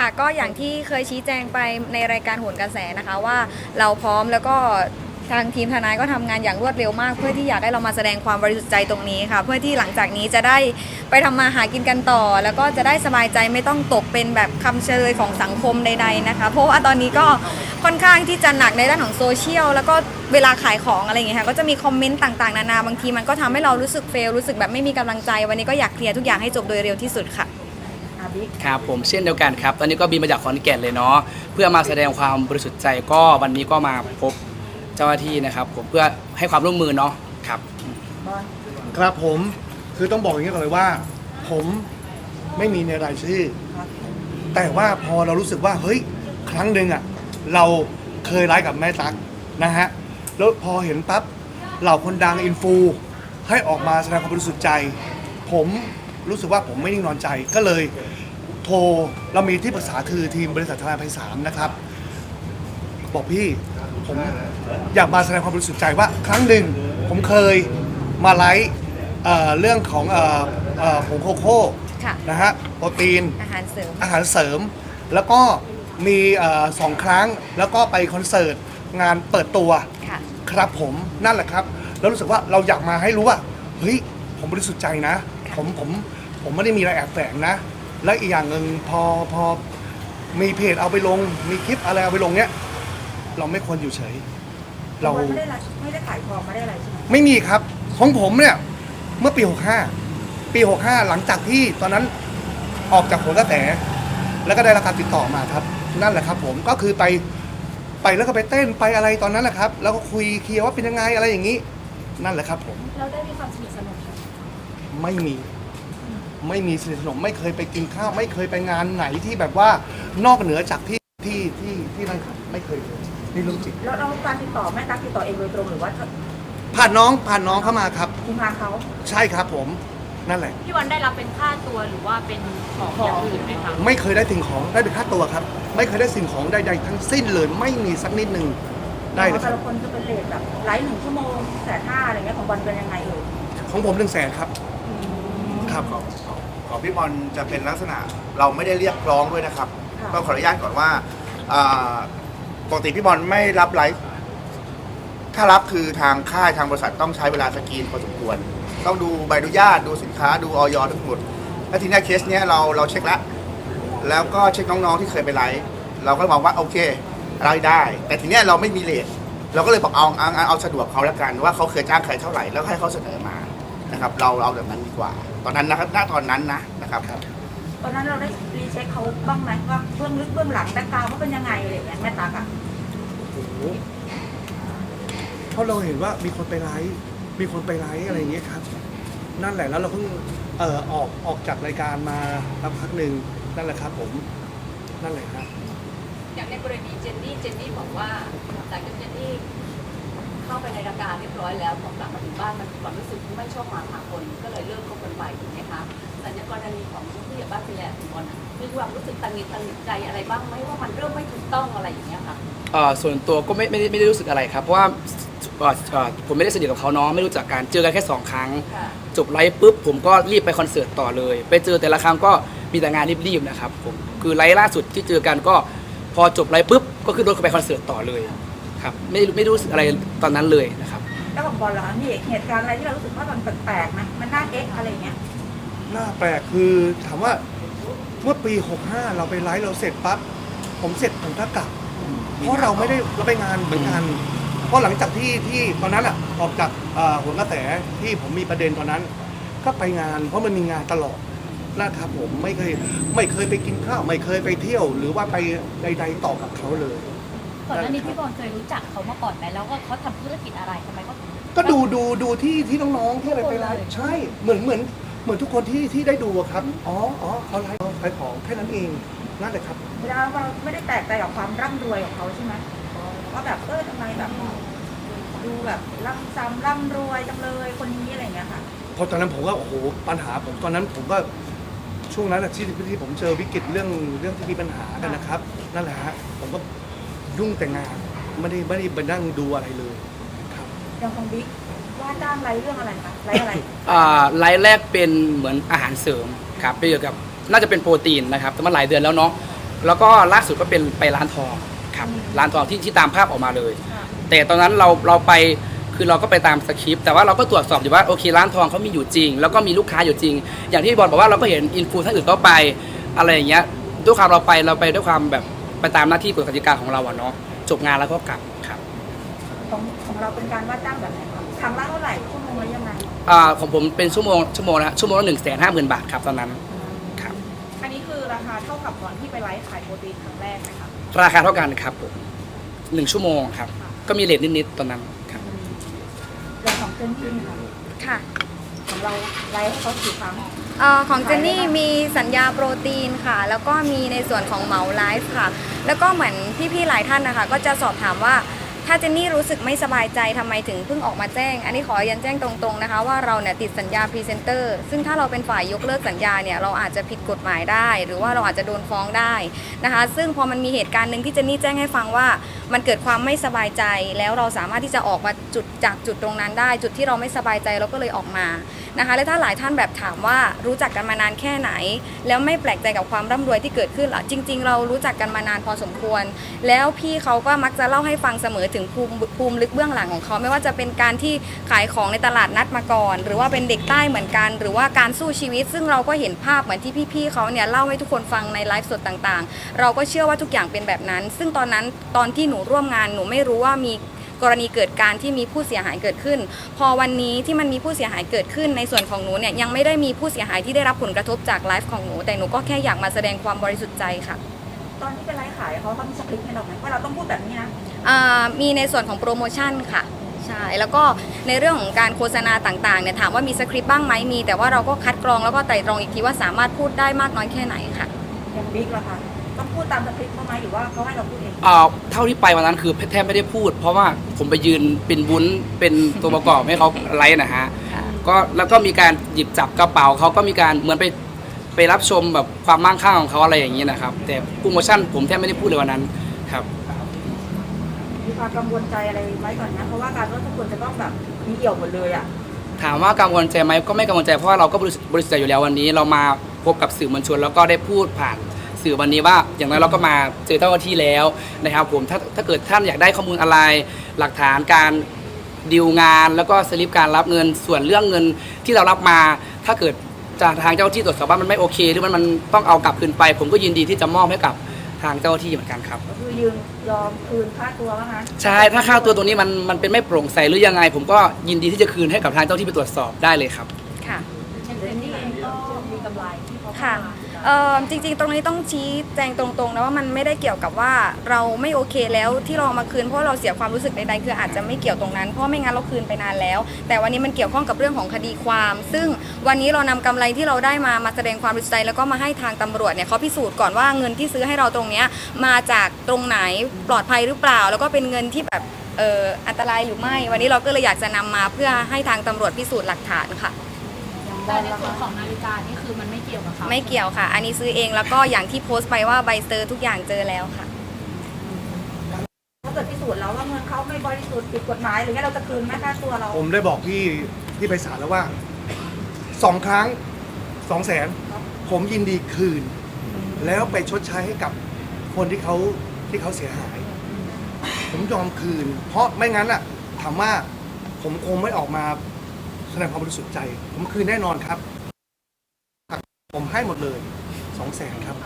ค่ะก็อย่างที่เคยชี้แจงไปในรายการโหนกระแสนะคะว่าเราพร้อมแล้วก็ทางทีมทนายก็ทำงานอย่างรวดเร็วมาก เพื่อที่อยากให้เรามาแสดงความบริสุทธิ์ใจตรงนี้ค่ะ เพื่อที่หลังจากนี้จะได้ไปทำมาหากินกันต่อ แล้วก็จะได้สบายใจไม่ต้องตกเป็นแบบคำเชยของสังคมใด ๆนะคะ เพราะว่าตอนนี้ก็ค่อนข้างที่จะหนักในด้านของโซเชียลแล้วก็เวลาขายของอะไรอย่างเงี้ยค่ะก็จะมีคอมเมนต์ต่างๆนานาบางทีมันก็ทำให้เรารู้สึกเฟลรู้สึกแบบไม่มีกำลังใจ วันนี้ก็อยากเคลียร์ทุกอย่างให้จบโดยเร็วที่สุดค่ะ อาบิ๊กครับผมเช่นเดียวกันครับ ตอนนี้ก็บินมาจากขอนแก่นเลยเนาะเพื่อมาแสดงความบริสุทธิ์ใจก็วันนี้ก็มาพบเจ้าหน้าที่นะครับ ผมเพื่อให้ความร่วมมือเนาะครับ บอลครับผมคือต้องบอกอย่างนี้ก่อนเลยว่า ผมไม่มีในรายชื่อ ครับแต่ว่าพอเรารู้สึกว่าเฮ้ยครั้งหนึ่งอะเราเคยไลฟ์กับแม่ตั๊กนะฮะแล้วพอเห็นปั๊บเหล่าคนดังอินฟูให้ออกมาแสดงความบริสุทธิ์ใจ ผม รู้สึกว่าผมไม่นิ่งนอนใจก็เลยโทรเรามีที่ปรึกษาคือทีมบริษัททนายไพศาลนะครับ บอกพี่ผมอยากมาแสดงความบริสุทธิ์ใจว่าครั้งหนึ่งผมเคยมาไลฟ์เอ่อเรื่องของเอ่อเอ่อผงโคโค่ค่ะ นะฮะโปรตีน อาหารเสริม อาหารเสริม แล้วก็มีเอ่อสองครั้งแล้วก็ไปคอนเสิร์ตงานเปิดตัว ค่ะ ครับผมนั่นแหละครับ แล้วรู้สึกว่าเราอยากมาให้รู้ว่าเฮ้ยผมบริสุทธิ์ใจนะ ผมผม ผมไม่ได้มีอะไรแอบแฝงนะ และอีกอย่างหนึ่งพอพอมีเพจเอาไปลง มีคลิปอะไรเอาไปลงเนี้ย เราไม่ควรอยู่เฉย เราบอลไม่ได้ละไม่ได้ขายของไม่ได้อะไรใช่ไหมไม่มีครับ ของผมเนี่ย เมื่อปี 65 ปี 65 หลังจากที่ตอนนั้นออกจากผลกระแส แล้วก็ได้รับการติดต่อมาครับ นั่นแหละครับ ผมก็คือไปไปแล้วก็ไปเต้นไปอะไรตอนนั้นแหละครับ แล้วก็คุยเคลียร์ว่าเป็นยังไงอะไรอย่างนี้ นั่นแหละครับ ผม เราได้มีความสนิทสนมกันไม่มี ไม่มีสนิทสนมไม่เคยไปกินข้าว ไม่เคยไปงานไหนที่แบบว่านอกเหนือจากที่ที่ที่ที่นั่นครับไม่เคยเลยนี่เรื่องจริงแล้วเราการติดต่อแม่ตั๊กติดต่อเองโดยตรงหรือว่าผ่านน้องผ่านน้องเข้ามาครับ คุณพาเขาใช่ครับผมนั่นแหละ พี่วันได้รับเป็นค่าตัวหรือว่าเป็นของอย่างอื่นไหมคะไม่เคยได้สิ่งของได้เป็นค่าตัวครับ ไม่เคยได้สิ่งของใดๆทั้งสิ้นเลย ไม่มีสักนิดหนึ่งได้เลยคแต่รับละคนจะเป็นเลทแบบไลฟ์หนึ่งชั่วโมงแสนห้าอะไรเงี้ยของบอลเป็นยังไงเอ่ยของผมหนึ่งแสนครับ ครับ ของของของพี่บอลจะเป็นลักษณะเราไม่ได้เรียกร้องด้วยนะครับต้องขออนุญาตก่อนว่าอ่าปกติพี่บอลไม่รับไลฟ์ถ้ารับคือทางค่ายทางบริษัทต้องใช้เวลาสกรีนพอสมควร ต้องดูใบอนุญาตดูสินค้าดูออยทั้งหมดแล้วทีเนี้ยเคสเนี้ยเราเราเช็คแล้ว แล้วก็เช็คน้องๆที่เคยไปไลฟ์เราก็มองว่าโอเคไลฟ์ได้ แต่ทีเนี้ยเราไม่มีเลทเราก็เลยบอกเอาเอาเอาเอาสะดวกเขาแล้วกันว่าเขาเคยจ้างใครเท่าไหร่แล้วให้เขาเสนอมานะครับ เราเราแบบนั้นดีกว่า ตอนนั้นนะครับณตอนนั้นนะนะครับตอนนั้นเราได้รีเช็คเขาบ้างไหมว่าเบื้องลึกเบื้องหลังแบ็คกราวด์เขาเป็นยังไงอะไรเงี้ยแม่ตั๊กอะโอ้โหเพราะเราเห็นว่ามีคนไปไลฟ์มีคนไปไลฟ์อะไรอย่างเงี้ยครับ นั่นแหละแล้วเราเพิ่งเอ่อออกออกจากรายการมาสักพักหนึ่งนั่นแหละครับผมนั่นแหละครับอย่างในกรณีเจนนี่เจนนี่บอกว่าหลังจากเจนนี่ เข้าไปในรายการเรียบร้อยแล้วพอกลับมาถึงบ้านมันความรู้สึกไม่ชอบมาพากลก็เลยเลิกคบกันไปถูกไหมคะแต่ในกรณีของผู้ใหญ่บ้านฟิแลนด์คุณบอลน่ะมีความรู้สึกตังหงิดตังหงิดใจอะไรบ้างไหมว่ามันเริ่มไม่ถูกต้องอะไรอย่างเงี้ยค่ะเอ่อส่วนตัวก็ไม่ไม่ได้ไม่ได้รู้สึกอะไรครับเพราะว่าเอ่อเอ่อผมไม่ได้สนิทกับเขาเนาะไม่รู้จักกันเจอกันแค่สองครั้ง ค่ะจบไลฟ์ปุ๊บผมก็รีบไปคอนเสิร์ตต่อเลย ไปเจอแต่ละครั้งก็มีแต่งานรีบๆนะครับผมคือไลฟ์ล่าสุดที่เจอกันก็พอจบไลฟ์ปุ๊บก็ขึ้นรถไปคอนเสิร์ตต่อเลย ครับไม่ไม่รู้สึกอะไรตอนนั้นเลยนะครับแล้วของบอลล่ะคะมีเหตุการณ์อะไรที่เรารู้สึกว่ามันแปลกๆไหมมันน่าเอ๊ะอะไรเงี้ยหน้าแปลกคือถามว่าเมื่อปี 65 เราไปไลฟ์เราเสร็จปั๊บผมเสร็จผมก็กลับ เพราะเราไม่ได้เราไปงานเหมือนกัน เพราะหลังจากที่ที่ตอนนั้นอะออกจากเอ่อหัวกระแสที่ผมมีประเด็นตอนนั้น ก็ไปงาน เพราะมันมีงานตลอดนะครับผมไม่เคยไม่เคยไปกินข้าว ไม่เคยไปเที่ยว หรือว่าไปใด ๆต่อกับเขาเลย ก่อนหน้านี้พี่บอลเคยรู้จักเขามาก่อนไหมแล้วก็เขาทำธุรกิจอะไรทำไมเขาถึง ก็ดูดูดูที่ที่น้องๆที่อะไรไปไลฟ์ทุกคนเลยใช่เหมือนเหมือนเหมือนทุกคนที่ที่ได้ดูอะครับอ๋ออ๋อเขาไลฟ์ขายของแค่นั้นเองนั่นแหละครับเวลาเราไม่ได้แตกใจกับความร่ำรวยของเขาใช่ไหมว่าแบบเออทำไมแบบดูแบบร่ำซ้ำร่ำรวยจังเลยคนนี้อะไรเงี้ยค่ะเพราะตอนนั้นผมก็โอ้โหปัญหาผมตอนนั้นผมก็ช่วงนั้นอะที่ที่ผมเจอวิกฤตเรื่องเรื่องที่มีปัญหากันนะครับ นั่นแหละฮะผมก็ ยุ่งแต่งานไม่ได้ไม่ได้ไปนั่งดูอะไรเลยครับ อย่างของบิ๊กว่าจ้างไรเรื่องอะไรคะไรอะไร อ่าไลฟ์แรกเป็นเหมือนอาหารเสริมครับเกี่ยวกับน่าจะเป็นโปรตีนนะครับแต่มันหลายเดือนแล้วเนาะแล้วก็ล่าสุดก็เป็นไปร้านทองครับร้านทองที่ที่ตามภาพออกมาเลยแต่ตอนนั้นเราเราไปคือเราก็ไปตามสคริปต์แต่ว่าเราก็ตรวจสอบอยู่ว่าโอเคร้านทองเขามีอยู่จริง แล้วก็มีลูกค้าอยู่จริง อย่างที่พี่บอลบอกว่าเราก็เห็นอินฟูท่านอื่นก็ไปอะไรอย่างเงี้ยด้วยความเราไปเราไปด้วยความแบบ ไปตามหน้าที่กฎกติกาของเราอะเนาะจบงานแล้วก็กลับครับของของเราเป็นการว่าจ้างแบบไหนคะครั้งละเท่าไหร่ชั่วโมงละยังไงอ่าของผมเป็นชั่วโมงชั่วโมงละชั่วโมงละหนึ่งแสนห้าหมื่นบาทครับตอนนั้นครับอันนี้คือราคาเท่ากับตอนที่ไปไลฟ์ขายโปรตีนครั้งแรกไหมคะราคาเท่ากันครับผมหนึ่งชั่วโมงครับ ก็มีเลทนิดๆตอนนั้นครับเรื่องของเจนนี่ค่ะค่ะ ของเราไลฟ์ให้เขากี่ครั้ง เอ่อของเจนนี่มีสัญญาโปรตีนค่ะ แล้วก็มีในส่วนของเหมาไลฟ์ค่ะ แล้วก็เหมือนพี่ๆหลายท่านนะคะ ก็จะสอบถามว่า ถ้าเจนนี่รู้สึกไม่สบายใจทำไมถึงเพิ่งออกมาแจ้ง อันนี้ขอยันแจ้งตรงๆนะคะ ว่าเราเนี่ยติดสัญญาพรีเซนเตอร์ ซึ่งถ้าเราเป็นฝ่ายยกเลิกสัญญาเนี่ยเราอาจจะผิดกฎหมายได้ หรือว่าเราอาจจะโดนฟ้องได้นะคะ ซึ่งพอมันมีเหตุการณ์หนึ่งที่เจนนี่แจ้งให้ฟังว่า มันเกิดความไม่สบายใจ แล้วเราสามารถที่จะออกมาจุดจากจุดตรงนั้นได้ จุดที่เราไม่สบายใจเราก็เลยออกมานะคะและถ้าหลายท่านแบบถามว่ารู้จักกันมานานแค่ไหน แล้วไม่แปลกใจกับความร่ำรวยที่เกิดขึ้นหรอจริง ๆ เรารู้จักกันมานานพอสมควร แล้วพี่เขาก็มักจะเล่าให้ฟังเสมอถึงภูมิภูมิลึกเบื้องหลังของเขาไม่ว่าจะเป็นการที่ขายของในตลาดนัดมาก่อน หรือว่าเป็นเด็กใต้เหมือนกัน หรือว่าการสู้ชีวิต ซึ่งเราก็เห็นภาพเหมือนที่พี่ๆเขาเนี่ยเล่าให้ทุกคนฟังในไลฟ์สดต่างๆ เราก็เชื่อว่าทุกอย่างเป็นแบบนั้น ซึ่งตอนนั้นตอนที่หนูร่วมงานหนูไม่รู้ว่ามี กรณีเกิดการที่มีผู้เสียหายเกิดขึ้น พอวันนี้ที่มันมีผู้เสียหายเกิดขึ้น ในส่วนของหนูเนี่ยยังไม่ได้มีผู้เสียหายที่ได้รับผลกระทบจากไลฟ์ของหนู แต่หนูก็แค่อยากมาแสดงความบริสุทธิ์ใจค่ะ ตอนที่เป็นไลฟ์ขายเขาเขามีสคริปต์ให้เราไหมว่าเราต้องพูดแบบนี้นะอ่ามีในส่วนของโปรโมชั่นค่ะใช่แล้วก็ในเรื่องของการโฆษณาต่างๆเนี่ยถามว่ามีสคริปต์บ้างไหมมี แต่ว่าเราก็คัดกรองแล้วก็ไตร่ตรองอีกทีว่าสามารถพูดได้มากน้อยแค่ไหนค่ะอย่างบิ๊กล่ะคะ ต้องพูดตามสคริปต์เขาไหมหรือว่าเขาให้เราพูดเองเอ่อเท่าที่ไปวันนั้นคือแทบไม่ได้พูด เพราะว่าผมไปยืนเป็นวุ้นเป็นตัวประกอบให้เขาไลฟ์นะฮะค่ะก็แล้วก็มีการหยิบจับกระเป๋าเขาก็มีการเหมือนไปไปรับชมแบบความมั่งคั่งของเขาอะไรอย่างนี้นะครับ แต่โปรโมชั่นผมแทบไม่ได้พูดเลยวันนั้นครับ มีความกังวลใจอะไรไหมก่อนนะเพราะว่าการว่าทุกคนจะต้องแบบมีเอี่ยวหมดเลยอะถามว่ากังวลใจไหมก็ไม่กังวลใจเพราะว่าเราก็บริสุทธิ์บริสุทธิ์ใจอยู่แล้ววันนี้ เรามาพบกับสื่อมวลชน แล้วก็ได้พูดผ่าน สื่อวันนี้ว่า อย่างน้อยเราก็มาเจอเจ้าหน้าที่แล้วนะครับผมถ้าถ้าเกิดท่านอยากได้ข้อมูลอะไร หลักฐานการดีลงาน แล้วก็สลิปการรับเงินส่วนเรื่องเงินที่เรารับมา ถ้าเกิดจากทางเจ้าหน้าที่ตรวจสอบว่ามันไม่โอเค หรือมันมันต้องเอากลับคืนไป ผมก็ยินดีที่จะมอบให้กับทางเจ้าหน้าที่เหมือนกันครับ ก็คือยืนยอมคืนค่าตัวว่างั้นใช่ ถ้าค่าตัวตรงนี้มันมันเป็นไม่โปร่งใสหรือยังไง ผมก็ยินดีที่จะคืนให้กับทางเจ้าหน้าที่ไปตรวจสอบได้เลยครับ ค่ะเจนนี่เองก็มีกำไรที่เขาค่ะ เอ่อจริงๆ ตรงนี้ต้องชี้แจงตรงๆนะว่ามันไม่ได้เกี่ยวกับว่าเราไม่โอเคแล้วที่เราเอามาคืนเพราะเราเสียความรู้สึกใดๆคืออาจจะไม่เกี่ยวตรงนั้นเพราะไม่งั้นเราคืนไปนานแล้ว แต่วันนี้มันเกี่ยวข้องกับเรื่องของคดีความ ซึ่งวันนี้เรานำกำไรที่เราได้มามาแสดงความบริสุทธิ์ใจแล้วก็มาให้ทางตำรวจเนี่ยเขาพิสูจน์ก่อนว่าเงินที่ซื้อให้เราตรงเนี้ยมาจากตรงไหนปลอดภัยหรือเปล่า แล้วก็เป็นเงินที่แบบเอ่ออันตรายหรือไม่ วันนี้เราก็เลยอยากจะนำมาเพื่อให้ทางตำรวจพิสูจน์หลักฐานค่ะ แต่ในส่วนของนาฬิกานี่คือมันไม่เกี่ยวกับเขาไม่เกี่ยวค่ะ อันนี้ซื้อเองแล้วก็อย่างที่โพสต์ไปว่าใบเซอร์ทุกอย่างเจอแล้วค่ะ ถ้าเกิดพิสูจน์แล้วว่าเงินเขาไม่บริสุทธิ์ผิดกฎหมายหรือไงเราจะคืนไหมค่าตัวเราผมได้บอกพี่ที่ไปศาลแล้วว่าสองครั้งสองแสนผมยินดีคืน แล้วไปชดใช้ให้กับคนที่เขาที่เขาเสียหาย ผมยอมคืน เพราะไม่งั้นอะถามว่าผมคงไม่ออกมา แสดงความบริสุทธิ์ใจ ผมคืนแน่นอนครับ ผมให้หมดเลยสองแสนครับ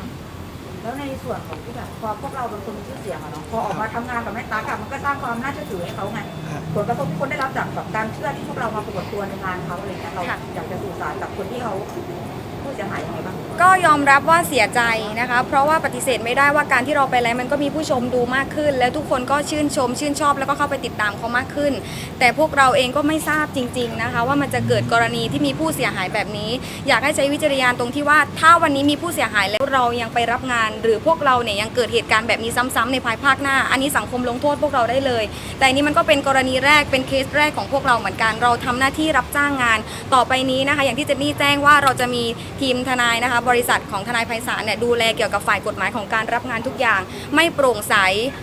แล้วในส่วนของที่แบบพอพวกเราเป็นคนมีชื่อเสียงอะเนาะพอออกมาทำงานกับแม่ตากอะมันก็สร้างความน่าเชื่อถือให้เขาไงครับ ผลกระทบที่คนได้รับจากแบบการเชื่อที่พวกเรามาปรากฏตัวในงานเขาอะไรเงี้ยเราค่ะ อยากจะสื่อสารกับคนที่เขาผู้ เสียหายยังไงบ้างก็ยอมรับว่าเสียใจนะคะ เพราะว่าปฏิเสธไม่ได้ว่าการที่เราไปไลฟ์มันก็มีผู้ชมดูมากขึ้น แล้วทุกคนก็ชื่นชม ชื่นชอบแล้วก็เข้าไปติดตามเขามากขึ้น แต่พวกเราเองก็ไม่ทราบจริง ๆนะคะ ว่ามันจะเกิดกรณีที่มีผู้เสียหายแบบนี้ อยากให้ใช้วิจารณญาณตรงที่ว่า ถ้าวันนี้มีผู้เสียหายแล้วเรายังไปรับงาน หรือพวกเราเนี่ยยังเกิดเหตุการณ์แบบนี้ซ้ำๆในภายภาคหน้า อันนี้สังคมลงโทษพวกเราได้เลย แต่นี้มันก็เป็นกรณีแรกเป็นเคสแรกของพวกเราเหมือนกัน เราทำหน้าที่รับจ้างงาน ต่อไปนี้นะคะ อย่างที่เจนนี่แจ้งว่าเราจะมีทีมทนายนะคะ บริษัทของทนายไพศาลเนี่ยดูแลเกี่ยวกับฝ่ายกฎหมายของการรับงานทุกอย่าง ไม่โปร่งใส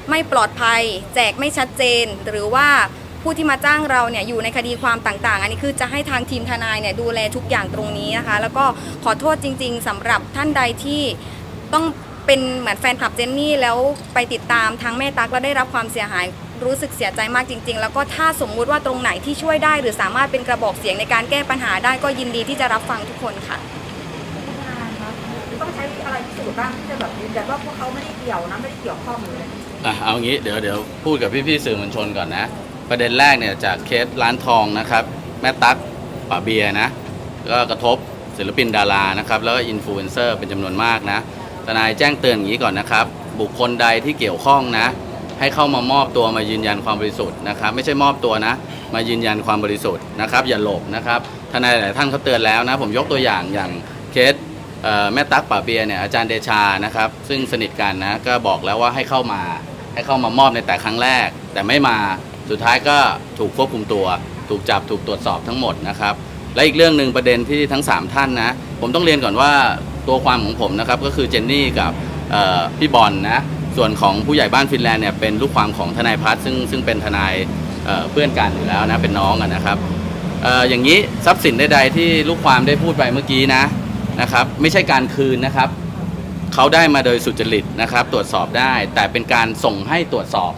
ไม่ปลอดภัย แจกไม่ชัดเจน หรือว่าผู้ที่มาจ้างเราเนี่ยอยู่ในคดีความต่างๆ อันนี้คือจะให้ทางทีมทนายเนี่ยดูแลทุกอย่างตรงนี้นะคะ แล้วก็ขอโทษจริง ๆสำหรับท่านใดที่ต้องเป็นเหมือนแฟนคลับเจนนี่แล้วไปติดตามทั้งแม่ตั๊กแล้วได้รับความเสียหายรู้สึกเสียใจมากจริง ๆ แล้วก็ถ้าสมมุติว่าตรงไหนที่ช่วยได้ หรือสามารถเป็นกระบอกเสียงในการแก้ปัญหาได้ก็ยินดีที่จะรับฟังทุกคนค่ะ ต้องใช้อะไร พิสูจน์บ้างที่จะแบบยืนยันว่าพวกเขาไม่ได้เกี่ยวนะไม่ได้เกี่ยวข้องเลยอะเอางี้เดี๋ยวเดี๋ยวพูดกับพี่ๆสื่อมวลชนก่อนนะ ประเด็นแรกเนี่ยจากเคสร้านทองนะครับแม่ตั๊กป่าเบียนะก็กระทบศิลปินดารานะครับแล้วก็อินฟลูเอนเซอร์เป็นจำนวนมากนะทนายแจ้งเตือนอย่างนี้ก่อนนะครับ บุคคลใดที่เกี่ยวข้องนะ ให้เข้ามามอบตัวมายืนยันความบริสุทธิ์นะครับ ไม่ใช่มอบตัวนะ มายืนยันความบริสุทธิ์นะครับ อย่าหลบนะครับทนายหลายท่านเขาเตือนแล้วนะ ผมยกตัวอย่างอย่างเคส แม่ตั๊กป่าเบียเนี่ยอาจารย์เดชานะครับ ซึ่งสนิทกันนะก็บอกแล้วว่าให้เข้ามาให้เข้ามามอบในแต่ครั้งแรก แต่ไม่มาสุดท้ายก็ถูกควบคุมตัว ถูกจับถูกตรวจสอบทั้งหมดนะครับ และอีกเรื่องหนึ่งประเด็นที่ทั้ง 3 ท่านนะ ผมต้องเรียนก่อนว่าตัวความของผมนะครับก็คือเจนนี่กับพี่บอลนะส่วนของผู้ใหญ่บ้านฟินแลนด์เนี่ยเป็นลูกความของทนายพัฒซึ่งซึ่งเป็นทนายเเพื่อนกันอยู่แล้วนะเป็นน้องกันนะครับอออย่างนี้ทรัพย์สินใดๆที่ลูกความได้พูดไปเมื่อกี้นะ นะครับไม่ใช่การคืนนะครับเขาได้มาโดยสุจริตนะครับ ตรวจสอบได้ แต่เป็นการส่งให้ตรวจสอบ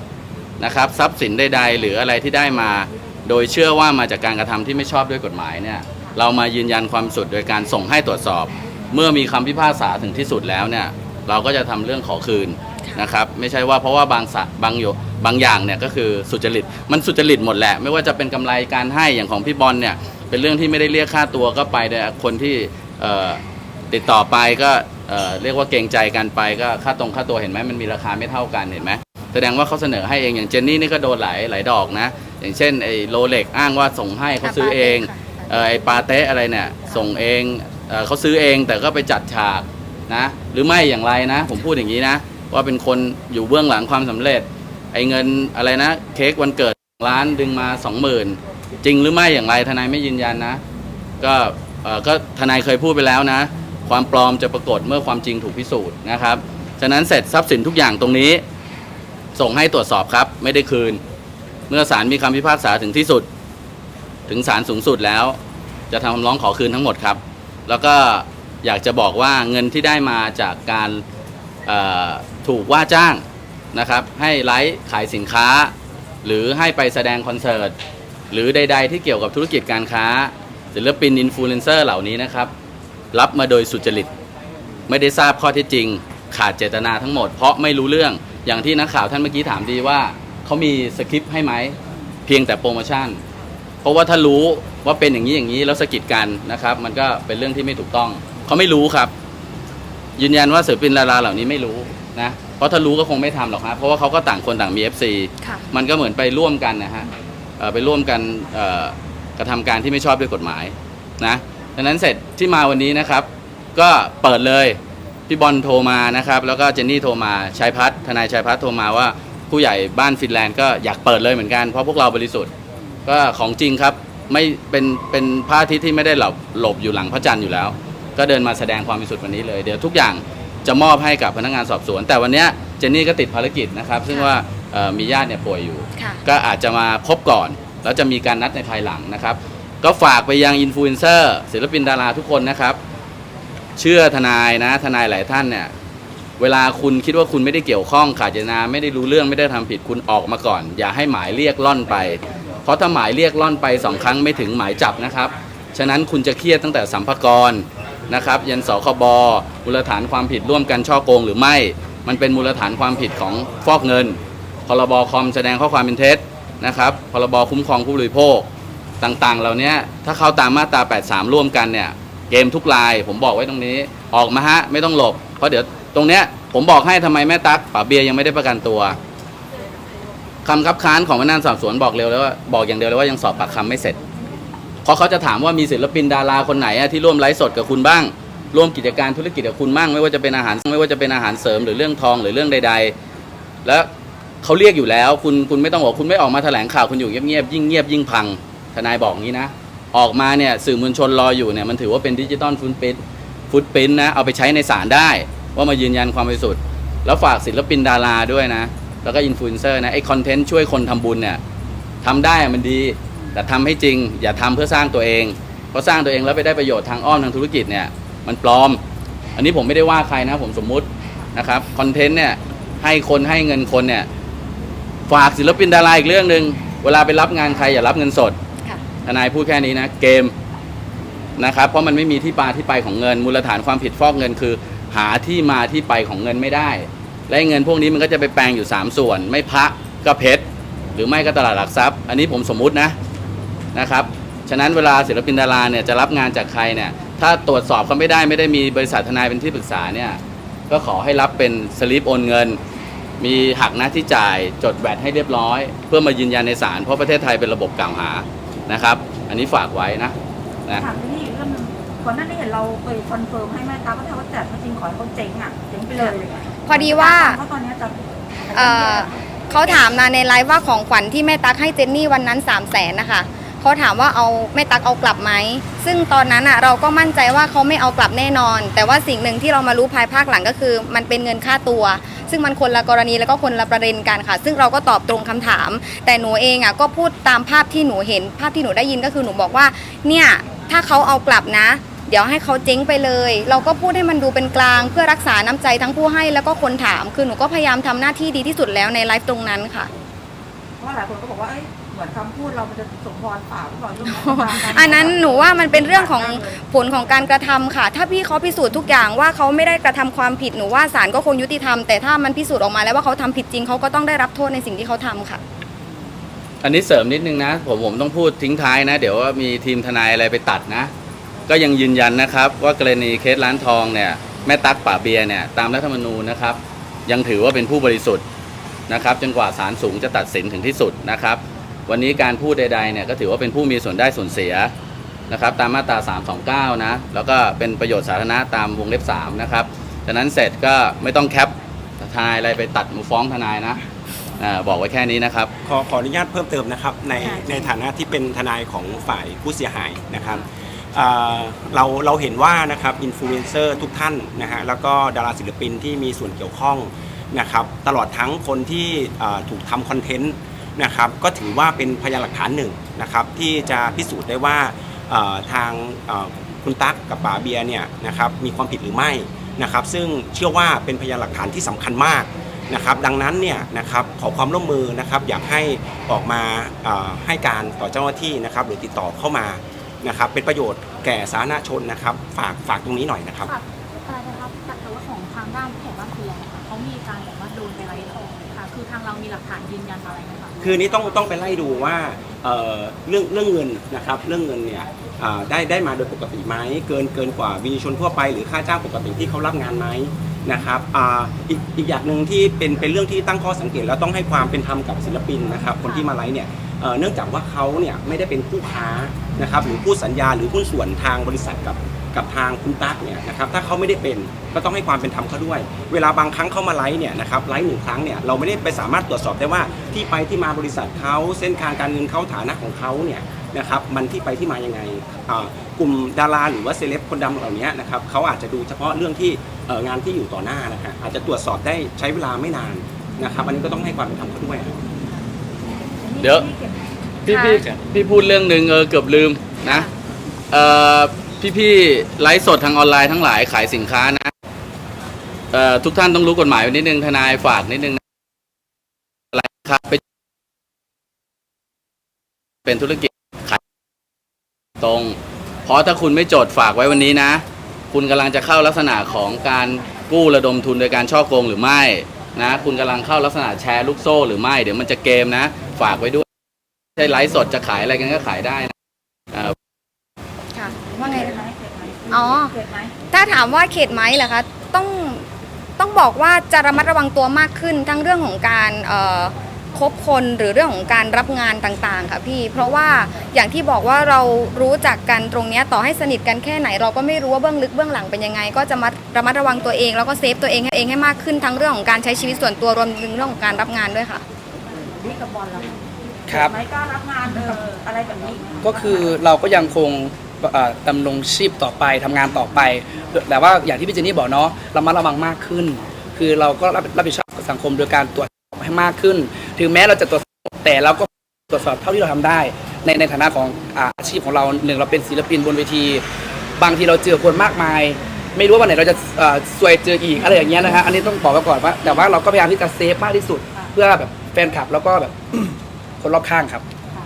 นะครับ ทรัพย์สินใดๆ หรืออะไรที่ได้มา โดยเชื่อว่ามาจากการกระทำที่ไม่ชอบด้วยกฎหมายเนี่ยเรามายืนยันความสุดโดยการส่งให้ตรวจสอบ เมื่อมีคำพิพากษาถึงที่สุดแล้วเนี่ยเราก็จะทำเรื่องขอคืนนะครับไม่ใช่ว่าเพราะว่าบางสบางโยบางอย่างเนี่ยก็คือสุจริต มันสุจริตหมดแหละ ไม่ว่าจะเป็นกำไรการให้อย่างของพี่บอลเนี่ยเป็นเรื่องที่ไม่ได้เรียกค่าตัวก็ไปแต่คนที่ ติดต่อไปก็เรียกว่าเกรงใจกันไปก็ค่าตรงค่าตัวเห็นไหมมันมีราคาไม่เท่ากันเห็นไหมแสดงว่าเขาเสนอให้เองอย่างเจนนี่นี่ก็โดนหลายหลายดอกนะ อย่างเช่นไอ้โรเล็กอ้างว่าส่งให้เขาซื้อเองเอ่อไอปาเต้อะไรเนี่ยส่งเองเขาซื้อเองแต่ก็ไปจัดฉากนะหรือไม่อย่างไรนะ ผมพูดอย่างนี้นะ ว่าเป็นคนอยู่เบื้องหลังความสำเร็จ ไอ้เงินอะไรนะ เค้กวันเกิดล้านดึงมาสองหมื่นจริงหรือไม่อย่างไรทนายไม่ยืนยันนะ ก็ ก็ทนายเคยพูดไปแล้วนะ ความปลอมจะปรากฏเมื่อความจริงถูกพิสูจน์นะครับ ฉะนั้นเสร็จทรัพย์สินทุกอย่างตรงนี้ ส่งให้ตรวจสอบครับ ไม่ได้คืน เมื่อศาลมีคำพิพากษาถึงที่สุด ถึงศาลสูงสุดแล้ว จะทำคำร้องขอคืนทั้งหมดครับ แล้วก็อยากจะบอกว่าเงินที่ได้มาจากการถูกว่าจ้างนะครับ ให้ไลฟ์ขายสินค้า หรือให้ไปแสดงคอนเสิร์ตหรือใด ๆ ที่เกี่ยวกับธุรกิจการค้า ศิลปินอินฟลูเอนเซอร์เหล่านี้นะครับ รับมาโดยสุจริต ไม่ได้ทราบข้อเท็จจริง ขาดเจตนาทั้งหมด เพราะไม่รู้เรื่องอย่างที่นักข่าวท่านเมื่อกี้ถามดีว่าเขามีสคริปต์ให้ไหมเพียงแต่โปรโมชั่น เพราะว่าถ้ารู้ว่าเป็นอย่างนี้อย่างนี้แล้วสะกิดกันนะครับ มันก็เป็นเรื่องที่ไม่ถูกต้องเขาไม่รู้ครับ ยืนยันว่าศิลปินดาราเหล่านี้ไม่รู้นะเพราะถ้ารู้ก็คงไม่ทำหรอกครับเพราะว่าเขาก็ต่างคนต่างมี FC ค่ะมันก็เหมือนไปร่วมกันนะฮะเอ่อไปร่วมกันเอ่อ กระทำการที่ไม่ชอบด้วยกฎหมายนะดังนั้นเสร็จที่มาวันนี้นะครับ ก็เปิดเลยพี่บอลโทรมานะครับ แล้วก็เจนนี่โทรมาชายพัฒน์ทนายชายพัฒน์โทรมาว่าผู้ใหญ่บ้านฟินแลนด์ก็อยากเปิดเลยเหมือนกันเพราะพวกเราบริสุทธิ์ก็ของจริงครับไม่เป็นเป็นพระอาทิตย์ที่ไม่ได้หลบหลบอยู่หลังพระจันทร์อยู่แล้ว ก็เดินมาแสดงความบริสุทธิ์วันนี้เลยเดี๋ยวทุกอย่างจะมอบให้กับพนักงานสอบสวน แต่วันเนี้ยเจนนี่ก็ติดภารกิจนะครับ ซึ่งว่าเอ่อมีญาติเนี่ยป่วยอยู่ค่ะก็อาจจะมาพบก่อน แล้วจะมีการนัดในภายหลังนะครับ ก็ฝากไปยังอินฟลูเอนเซอร์ศิลปินดาราทุกคนนะครับ เชื่อทนายนะ ทนายหลายท่านเนี่ยเวลาคุณคิดว่าคุณไม่ได้เกี่ยวข้องขาดเจตนาไม่ได้รู้เรื่องไม่ได้ทำผิดคุณออกมาก่อน อย่าให้หมายเรียกล่อนไป เพราะถ้าหมายเรียกล่อนไปสองครั้งไม่ถึงหมายจับนะครับ ฉะนั้นคุณจะเครียดตั้งแต่สัมภากรนะครับ ยันสคบมูลฐานความผิดร่วมกันช่อโกงหรือไม่ มันเป็นมูลฐานความผิดของฟอกเงินพรบคอมแสดงข้อความเป็นเท็จ นะครับพรบคุ้มครองผู้บริโภคต่างๆ เหล่านี้ถ้าเข้าตามมาตรา 83 ร่วมกันเนี่ยเกมทุกลาย ผมบอกไว้ตรงนี้ออกมาฮะไม่ต้องหลบ เพราะเดี๋ยวตรงเนี้ยผมบอกให้ทำไมแม่ตั๊กป๋าเบียยังไม่ได้ประกันตัวคำคับค้านของพนักงานสอบสวนบอกเร็วแล้วว่าบอกอย่างเดียวเลยว่ายังสอบปากคำไม่เสร็จเพราะเขาจะถามว่ามีศิลปินดาราคนไหนอะที่ร่วมไลฟ์สดกับคุณบ้าง ร่วมกิจการธุรกิจกับคุณบ้างไม่ว่าจะเป็นอาหารไม่ว่าจะเป็นอาหารเสริมหรือเรื่องทองหรือเรื่องใด ๆ แล้ว เขาเรียกอยู่แล้ว คุณคุณไม่ต้องบอกคุณไม่ออกมาแถลงข่าวคุณอยู่เงียบๆยิ่งเงียบยิ่งพังทนายบอกงี้นะ ออกมาเนี่ยสื่อมวลชนรออยู่เนี่ยมันถือว่าเป็นดิจิตอลฟุตปรินฟุตปรินนะเอาไปใช้ในศาลได้ ว่ามายืนยันความบริสุทธิ์แล้วฝากศิลปินดาราด้วยนะ แล้วก็อินฟลูเอนเซอร์นะไอคอนเทนต์ช่วยคนทำบุญเนี่ยทำได้มันดีแต่ทำให้จริง อย่าทำเพื่อสร้างตัวเองเพราะสร้างตัวเองแล้วไปได้ประโยชน์ทางอ้อมทางธุรกิจเนี่ยมันปลอม อันนี้ผมไม่ได้ว่าใครนะผมสมมุตินะครับคอนเทนต์เนี่ยให้คนให้เงินคนเนี่ย ฝากศิลปินดาราอีกเรื่องหนึ่งเวลาไปรับงานใครอย่ารับเงินสดค่ะ ทนายพูดแค่นี้นะเกมนะครับ เพราะมันไม่มีที่มาที่ไปของเงิน มูลฐานความผิดฟอกเงินคือ หาที่มาที่ไปของเงินไม่ได้ และเงินพวกนี้มันก็จะไปแปลงอยู่ 3 ส่วน ไม่พระก็เพชรหรือไม่ก็ตลาดหลักทรัพย์ อันนี้ผมสมมุตินะนะครับฉะนั้นเวลาศิลปินดาราเนี่ยจะรับงานจากใครเนี่ยถ้าตรวจสอบเขาไม่ได้ไม่ได้มีบริษัททนายเป็นที่ปรึกษาเนี่ยก็ขอให้รับเป็นสลิปโอนเงิน มีหักหน้าที่จ่ายจดแวดให้เรียบร้อย เพื่อมายืนยันในศาลเพราะประเทศไทยเป็นระบบกล่าวหานะครับ อันนี้ฝากไว้นะนะ ถามที่นี่อีกเรื่องหนึงก่อนหน้านี้เห็นเราไปคอนเฟิร์มให้แม่ตาว่าถ้าเขาแจกจริงขอให้เขาเจ๊งอะเจ๊งไปเลยพอดีว่า เพราะตอนเนี้ยจะเอ่อเขาถามมาในไลฟ์ว่าของขวัญที่แม่ตั๊กให้เจนนี่วันนั้น3 0 0แสนนะคะ เขาถามว่าเอาแม่ตักเอากลับไหมซึ่งตอนนั้นอะเราก็มั่นใจว่าเขาไม่เอากลับแน่นอน แต่ว่าสิ่งหนึ่งที่เรามารู้ภายภาคหลังก็คือ มันเป็นเงินค่าตัว ซึ่งมันคนละกรณีแล้วก็คนละประเด็นกันค่ะ ซึ่งเราก็ตอบตรงคำถาม แต่หนูเองอะก็พูดตามภาพที่หนูเห็น ภาพที่หนูได้ยินก็คือหนูบอกว่าเนี่ยถ้าเขาเอากลับนะเดี๋ยวให้เขาเจ๊งไปเลย เราก็พูดให้มันดูเป็นกลาง เพื่อรักษาน้ำใจทั้งผู้ให้แล้วก็คนถาม คือหนูก็พยายามทำหน้าที่ดีที่สุดแล้วในไลฟ์ตรงนั้นค่ะ เพราะหลายคนก็บอกว่า มือนคำพูดเรามันจะสมพรป่ากหรือเปล่าเรื่องอันนั้นหนูว่ามันเป็นเรื่องของผลของการกระทำค่ะ ถ้าพี่เขาพิสูจน์ทุกอย่างว่าเขาไม่ได้กระทำความผิดหนูว่าศาลก็คงยุติธรรมแต่ถ้ามันพิสูจน์ออกมาแล้วว่าเขาทำผิดจริงเขาก็ต้องได้รับโทษในสิ่งที่เขาทำค่ะ อันนี้เสริมนิดนึงนะ ผมผมต้องพูดทิ้งท้ายนะ เดี๋ยวว่ามีทีมทนายอะไรไปตัดนะ ก็ยังยืนยันนะครับ ว่ากรณีเคสร้านทองเนี่ยแม่ตั๊กป่าเบียร์เนี่ยตามรัฐธรรมนูญนะครับ ยังถือว่าเป็นผู้บริสุทธิ์นะครับ จนกว่าศาลสูงจะตัดสินถึงที่สุดนะครับ วันนี้การพูดใดๆเนี่ยก็ถือว่าเป็นผู้มีส่วนได้ส่วนเสียนะครับตามมาตรา 329 นะ แล้วก็เป็นประโยชน์สาธารณะตามวงเล็บ 3 นะครับฉะนั้นเสร็จก็ไม่ต้องแคปทนายอะไรไปตัดมาฟ้องทนายนะอ่าบอกไว้แค่นี้นะครับ ขอขออนุญาตเพิ่มเติมนะครับในในฐานะที่เป็นทนายของฝ่ายผู้เสียหายนะครับอ่าเราเราเห็นว่านะครับอินฟลูเอนเซอร์ทุกท่านนะฮะแล้วก็ดาราศิลปินที่มีส่วนเกี่ยวข้องนะครับตลอดทั้งคนที่อ่าถูกทำคอนเทนต์ นะครับก็ถือว่าเป็นพยานหลักฐานหนึ่งนะครับที่จะพิสูจน์ได้ว่าทางคุณตั๊กกับป๋าเบียเนี่ยนะครับมีความผิดหรือไม่นะครับซึ่งเชื่อว่าเป็นพยานหลักฐานที่สำคัญมากนะครับดังนั้นเนี่ยนะครับขอความร่วมมือนะครับอยากให้ออกมาให้การต่อเจ้าหน้าที่นะครับหรือติดต่อเข้ามานะครับเป็นประโยชน์แก่สาธารณชนนะครับ ฝากฝากตรงนี้หน่อยนะครับอะไรนะครับแต่ว่าของทางด้าน เรามีหลักฐานยืนยันอะไรไหมคะคือนี้ต้องต้องไปไล่ดูว่าเอ่อเรื่องเรื่องเงินนะครับเรื่องเงินเนี่ยอ่าได้ได้มาโดยปกติไหมเกินเกินกว่าวินชนทั่วไปหรือค่าจ้างปกติที่เขารับงานไหมนะครับอ่าอีกอีกอย่างหนึ่งที่เป็นเป็นเรื่องที่ตั้งข้อสังเกตแล้วต้องให้ความเป็นธรรมกับศิลปินนะครับคนที่มาไลฟ์เนี่ยเอ่อเนื่องจากว่าเขาเนี่ยไม่ได้เป็นผู้ค้านะครับหรือผู้สัญญาหรือหุ้นส่วนทางบริษัทกับ กับทางคุณตั๊กเนี่ยนะครับถ้าเขาไม่ได้เป็นก็ต้องให้ความเป็นธรรมเขาด้วย เวลาบางครั้งเขามาไลฟ์เนี่ยนะครับไลฟ์หนึ่งครั้งเนี่ยเราไม่ได้ไปสามารถตรวจสอบได้ว่าที่ไปที่มาบริษัทเขาเส้นทางการเงินเขาฐานะของเขาเนี่ยนะครับมันที่ไปที่มายังไงกลุ่มดาราหรือว่าเซเลบคนดังเหล่านี้นะครับเขาอาจจะดูเฉพาะเรื่องที่งานที่อยู่ต่อหน้านะฮะอาจจะตรวจสอบได้ใช้เวลาไม่นานนะครับอันนี้ก็ต้องให้ความเป็นธรรมเขาด้วย เดี๋ยวพี่พี่พี่พูดเรื่องหนึ่งเออเกือบลืมนะเอ่อ พี่พี่ไลฟ์สดทางออนไลน์ทั้งหลายขายสินค้านะเอ่อทุกท่านต้องรู้กฎหมายไว้นิดนึงทนายฝากนิดนึงนะอะไรครับไปเป็นธุรกิจขายตรง เพราะถ้าคุณไม่จดฝากไว้วันนี้นะ คุณกำลังจะเข้าลักษณะของการกู้ระดมทุนโดยการช่อโกงหรือไม่นะ คุณกำลังเข้าลักษณะแชร์ลูกโซ่หรือไม่ เดี๋ยวมันจะเกมนะ ฝากไว้ด้วย ใช่ไลฟ์สดจะขายอะไรกันก็ขายได้นะเอ่อค่ะ ว่าไงเข็ดนะไหมคะเข็ดไหมอ๋อเข็ดไหมถ้าถามว่าเขตไหมเหรอคะ ต้องต้องบอกว่าจะระมัดระวังตัวมากขึ้นทั้งเรื่องของการเอ่อคบคนหรือเรื่องของการรับงานต่างๆ ค่ะพี่ เพราะว่าอย่างที่บอกว่าเรารู้จักกันตรงเนี้ยต่อให้สนิทกันแค่ไหน เราก็ไม่รู้ว่าเบื้องลึกเบื้องหลังเป็นยังไง ก็จะมาระมัดระวังตัวเองแล้วก็เซฟตัวเองให้เองให้มากขึ้นทั้งเรื่องของการใช้ชีวิตส่วนตัวรวมถึงเรื่องของการรับงานด้วยค่ะ นี่กับบอลเราครับเข็ดไหมกล้ารับงานเอออะไรแบบนี้ก็คือเราก็ยังคงเอ่อ ดำรงชีพต่อไปทำงานต่อไป แต่ว่าอย่างที่พี่เจนนี่บอกเนาะเรามาระวังมากขึ้น คือเราก็รับรับผิดชอบกับสังคมโดยการตรวจสอบให้มากขึ้น ถึงแม้เราจะตรวจสอบแต่เราก็ตรวจสอบเท่าที่เราทำได้ ในในฐานะของอาอาชีพของเราหนึ่งเราเป็นศิลปินบนเวที บางทีเราเจอคนมากมาย ไม่รู้ว่าวันไหนเราจะเอ่อซวยเจออีกอะไรอย่างเงี้ยนะฮะอันนี้ต้องบอกไว้ก่อนว่าแต่ว่าเราก็พยายามที่จะเซฟมากที่สุด เพื่อแบบแฟนคลับแล้วก็แบบคนรอบข้างครับ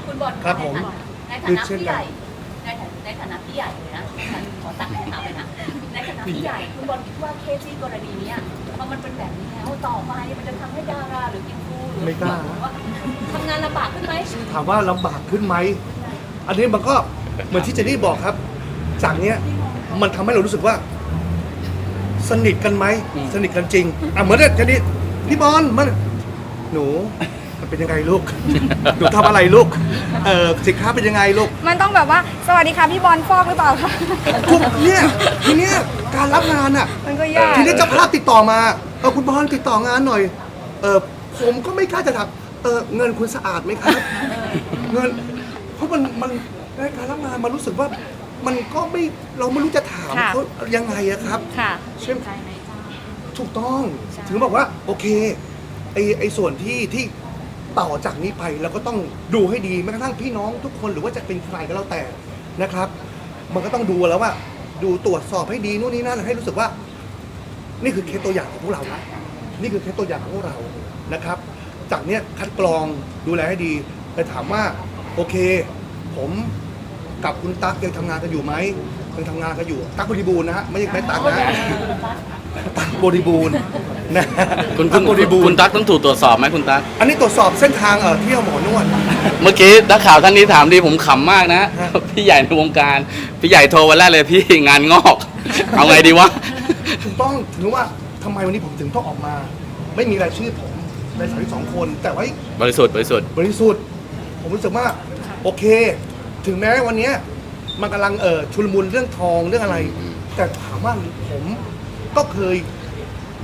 คุณบอลครับผมในฐานะพี่ใหญ่ในฐานะ ในฐานะพี่ใหญ่เลยนะขอตั้งคำถามเลยนะในฐานะพี่ใหญ่คุณบอลคิดว่าเคสที่กรณีเนี้ยพอมันเป็นแบบนี้แล้วต่อไปมันจะทำให้ดาราหรืออินฟูหรือไม่กล้าว่าทำงานลำบากขึ้นไหมถามว่าลำบากขึ้นไหม อันนี้มันก็เหมือนที่เจนนี่บอกครับ จากเนี้ยมันทำให้เรารู้สึกว่า สนิทกันไหม อืม สนิทกันจริง อะเหมือนเนี่ยเจนนี่พี่บอลมันหนู มันเป็นยังไงลูก หนูทำอะไรลูก เออสินค้าเป็นยังไงลูกมันต้องแบบว่าสวัสดีค่ะพี่บอลฟอกหรือเปล่าคะ ทุกเนี่ยทีเนี้ยการรับงานอะ มันก็ยาก ทีนี้เจ้าภาพติดต่อมาเออคุณบอลติดต่องานหน่อย เออผมก็ไม่กล้าจะถามเออเงินคุณสะอาดไหมครับ เงิน เพราะมันมันในการรับงานมันรู้สึกว่า มันก็ไม่เราไม่รู้จะถามค่ะ เขายังไงอะครับ ค่ะ ใช่ไหมใจไหมจ้าถูกต้องใช่ถึงบอกว่าโอเคไอไอส่วนที่ที่ ต่อจากนี้ไปเราก็ต้องดูให้ดีแม้กระทั่งพี่น้องทุกคนหรือว่าจะเป็นใครก็แล้วแต่นะครับ มันก็ต้องดูแล้วว่า ดูตรวจสอบให้ดีนู่นนี่นั่นให้รู้สึกว่า นี่คือเคสตัวอย่างของพวกเรานะนี่คือเคสตัวอย่างของพวกเรานะครับ จากเนี้ยคัดกรองดูแลให้ดีแต่ถามว่าโอเค ผมกับคุณตั๊กยังทำงานกันอยู่ไหมยังทำงานกันอยู่ ตั๊กบริบูรณ์นะฮะไม่ใช่แค่ตั๊กนะตั๊กบริบูรณ์ นะคุณคุตั๊ณกบริบูคุรณณ์ตั๊กต้องถูกตรวจสอบไหมคุณตั๊กอันนี้ตรวจสอบเส้นทางเออเที่ยวหมอนวด เมื่อกี้นักข่าวท่านนี้ถามดีผมขำมากนะฮะพี่ใหญ่ในวงการ พี่ใหญ่โทรวันแรกเลยพี่งานงอก เอาไงดีวะถูกต้องถึงว่าทำไมวันนี้ผมถึงต้องออกมา ไม่มีรายชื่อผมในสามสองคน แต่ว่าบริสุทธิ์บริสุทธิ์บริสุทธิ์ ผมรู้สึกว่าโอเค ถึงแม้วันเนี้ยมันกำลังเออชุลมุนเรื่องทองเรื่องอะไรอืมแต่ถามว่าผมก็เคย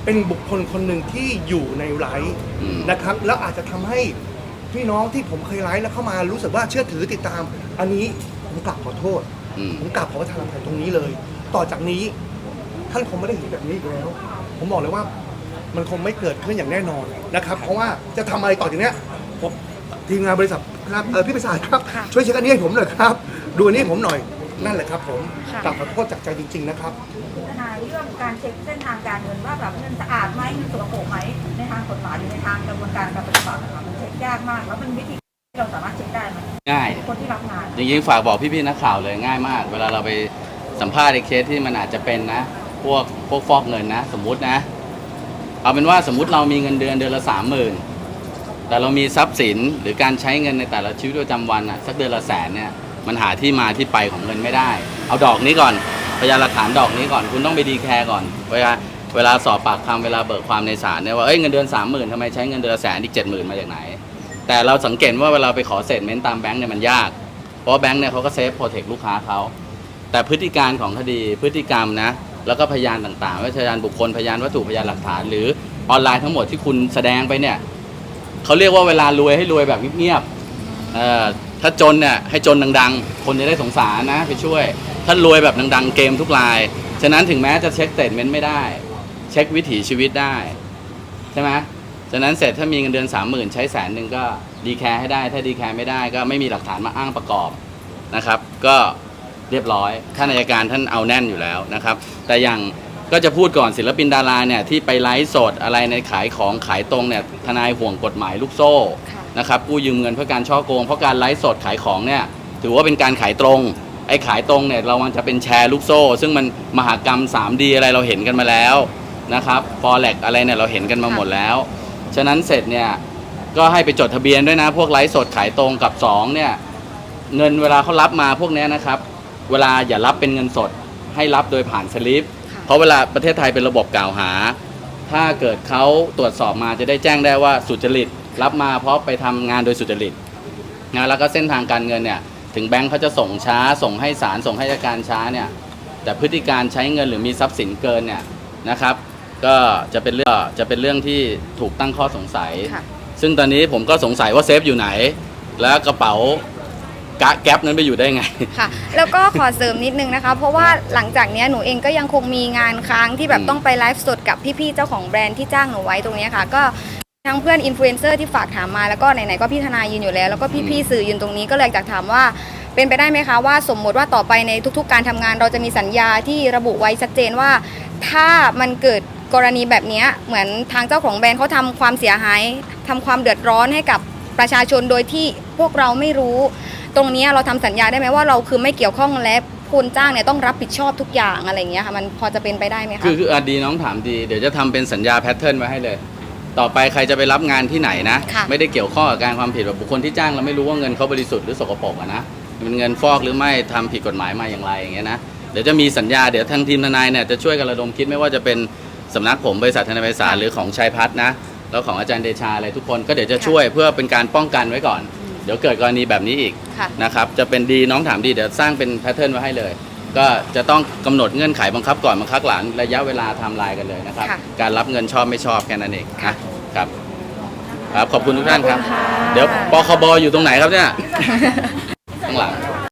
เป็นบุคคลคนหนึ่งที่อยู่ในไลฟ์อืม นะครับ แล้วอาจจะทำให้พี่น้องที่ผมเคยไลฟ์แล้วเข้ามารู้สึกว่าเชื่อถือติดตาม อันนี้ผมกลับขอโทษ อืม ผมกราบขอประทานอภัยตรงนี้เลย ต่อจากนี้ ท่านคงไม่ได้เห็นแบบนี้อีกแล้ว ผมบอกเลยว่ามันคงไม่เกิดขึ้นอย่างแน่นอนนะครับ เพราะว่าจะทำอะไรต่อจากเนี้ยผมทีมงานบริษัทครับเออพี่ประสาทครับ ค่ะช่วยเช็คอันนี้ให้ผมหน่อยครับ ดูอันนี้ให้ผมหน่อย นั่นแหละครับ ผมค่ะกราบขอโทษจากใจจริง ๆ นะครับทนายเรื่องการเช็คเส้นทางการเงินว่าแบบเงินสะอาดไหมเงินสกปรกไหมในทางกฎหมายหรือในทางกระบวนการการปฏิบัตินะคะมันเช็คยากมาก แล้วมันวิธีที่เราสามารถเช็คได้ไหมง่าย คนที่รับงานจริงๆฝากบอกพี่ๆนักข่าวเลยง่ายมาก เวลาเราไปสัมภาษณ์ในเคสที่มันอาจจะเป็นนะ พวกพวกฟอกเงินนะ สมมุตินะ เอาเป็นว่าสมมุติเรามีเงินเดือนเดือนละสามหมื่นแต่เรามีทรัพย์สินหรือการใช้เงินในแต่ละชีวิตประจำวันอะสักเดือนละแสนเนี่ยมันหาที่มาที่ไปของเงินไม่ได้ เอาดอกนี้ก่อน พยานหลักฐานดอกนี้ก่อนคุณต้องไปดีแคร์ก่อนเวลาเวลาสอบปากคำเวลาเบิกความในศาลเนี่ยว่าเอ้ยเงินเดือนสามหมื่นทำไมใช้เงินเดือนแสนอีกเจ็ดหมื่นมาจากไหน แต่เราสังเกตว่าเวลาไปขอเสร็จเมนต์ตามแบงก์เนี่ยมันยาก เพราะแบงก์เนี่ยเขาก็เซฟโปรเทคลูกค้าเขาแต่พฤติการของคดีพฤติกรรมนะแล้วก็พยานต่างๆว่าพยานบุคคลพยานวัตถุพยานหลักฐาน หรือออนไลน์ทั้งหมดที่คุณแสดงไปเนี่ยเขาเรียกว่าเวลารวยให้รวยแบบเงียบๆถ้าจนเนี่ยให้จนดังๆ คนจะได้สงสารนะไปช่วย ถ้ารวยแบบดังๆเกมทุกราย ฉะนั้นถึงแม้จะเช็คเต t เมนต์ไม่ได้ เช็ควิถีชีวิตได้ ใช่ไหมฉะนั้นเสร็จถ้ามีเงินเดือนสามหมื่นใช้แสนหนึ่งก็ดีแคร์ให้ได้ ถ้าดีแคร์ไม่ได้ก็ไม่มีหลักฐานมาอ้างประกอบนะครับ ก็เรียบร้อยท่านอัยการท่านเอาแน่นอยู่แล้วนะครับ แต่อย่างก็จะพูดก่อนศิลปินดาราเนี่ยที่ไปไลฟ์สดอะไรในขายของขายตรงเนี่ยทนายห่วงกฎหมายลูกโซ่ค่ะนะครับกู้ยืมเงินเพื่อการช่อโกงเพราะการไลฟ์สดขายของเนี่ยถือว่าเป็นการขายตรง ไอ้ขายตรงเนี่ยเรามันจะเป็นแชร์ลูกโซ่ ซึ่งมันมหากรรม 3D อะไรเราเห็นกันมาแล้วนะครับฟอร์เร็กอะไรเนี่ยเราเห็นกันมาหมดแล้ว ฉะนั้นเสร็จเนี่ยก็ให้ไปจดทะเบียนด้วยนะ พวกไลฟ์สดขายตรงกับ 2 เนี่ย เงินเวลาเขารับมาพวกเนี้ยนะครับ เวลาอย่ารับเป็นเงินสด ให้รับโดยผ่านสลิป เพราะเวลาประเทศไทยเป็นระบบกล่าวหา ถ้าเกิดเขาตรวจสอบมาจะได้แจ้งได้ว่าสุจริต รับมาเพราะไปทำงานโดยสุจริตนะแล้วก็เส้นทางการเงินเนี่ย ถึงแบงค์เขาจะส่งช้าส่งให้ศาลส่งให้อัยการช้าเนี่ยแต่พฤติการใช้เงินหรือมีทรัพย์สินเกินเนี่ยนะครับ ก็จะเป็นเรื่องจะเป็นเรื่องที่ถูกตั้งข้อสงสัย ค่ะซึ่งตอนนี้ผมก็สงสัยว่าเซฟอยู่ไหน แล้วกระเป๋ากะแก๊ปนั้นไปอยู่ได้ไง ค่ะ แล้วก็ขอเสริมนิดนึงนะคะ เพราะว่าหลังจากเนี้ยหนูเองก็ยังคงมีงานค้างที่แบบอืม ต้องไปไลฟ์สดกับพี่ๆเจ้าของแบรนด์ที่จ้างหนูไว้ตรงเนี้ยค่ะ ก็ ทั้งเพื่อนอินฟลูเอนเซอร์ที่ฝากถามมาแล้วก็ไหนๆก็พี่ทนายยืนอยู่แล้ว แล้วก็พี่ๆสื่อยืนตรงนี้ก็เลยอยากจะถามว่าเป็นไปได้ไหมคะว่าสมมติว่าต่อไปในทุก ๆ การทำงาน เราจะมีสัญญาที่ระบุไว้ชัดเจนว่า ถ้ามันเกิดกรณีแบบเนี้ยเหมือนทางเจ้าของแบรนด์เขาทำความเสียหายทำความเดือดร้อนให้กับประชาชนโดยที่พวกเราไม่รู้ ตรงเนี้ยเราทำสัญญาได้ไหมว่าเราคือไม่เกี่ยวข้องและคนจ้างเนี่ยต้องรับผิดชอบทุกอย่างอะไรอย่างเงี้ยค่ะมันพอจะเป็นไปได้ไหมคะคือคืออะดีน้องถามดีเดี๋ยวจะทำเป็นสัญญาแพทเทิร์นไว้ให้เลย ต่อไปใครจะไปรับงานที่ไหนนะ ค่ะไม่ได้เกี่ยวข้องกับการความผิดแบบบุคคลที่จ้างเราไม่รู้ว่าเงินเขาบริสุทธิ์หรือสกปรกอะนะเป็นเงินฟอกหรือไม่ทำผิดกฎหมายมาอย่างไรอย่างเงี้ยนะเดี๋ยวจะมีสัญญาเดี๋ยวทางทีมทนายเนี่ยจะช่วยกันระดมคิดไม่ว่าจะเป็นสำนักผมบริษัททนายไพศาลหรือของชัยพัฒน์นะแล้วของอาจารย์เดชาอะไรทุกคนก็เดี๋ยวจะช่วยเพื่อเป็นการป้องกันไว้ก่อน เดี๋ยวเกิดกรณีแบบนี้อีกค่ะ นะครับจะเป็นดีน้องถามดีเดี๋ยวสร้างเป็นแพทเทิร์นไว้ให้เลย ก็จะต้องกำหนดเงื่อนไขบังคับก่อนบังคับหลังระยะเวลาไทม์ไลน์กันเลยนะครับ ค่ะ การรับเงินชอบไม่ชอบแค่นั้นเองค่ะนะครับครับขอบคุณทุกท่านครับขอบคุณค่ะเดี๋ยวปคบอยู่ตรงไหนครับเนี่ยข้างหลัง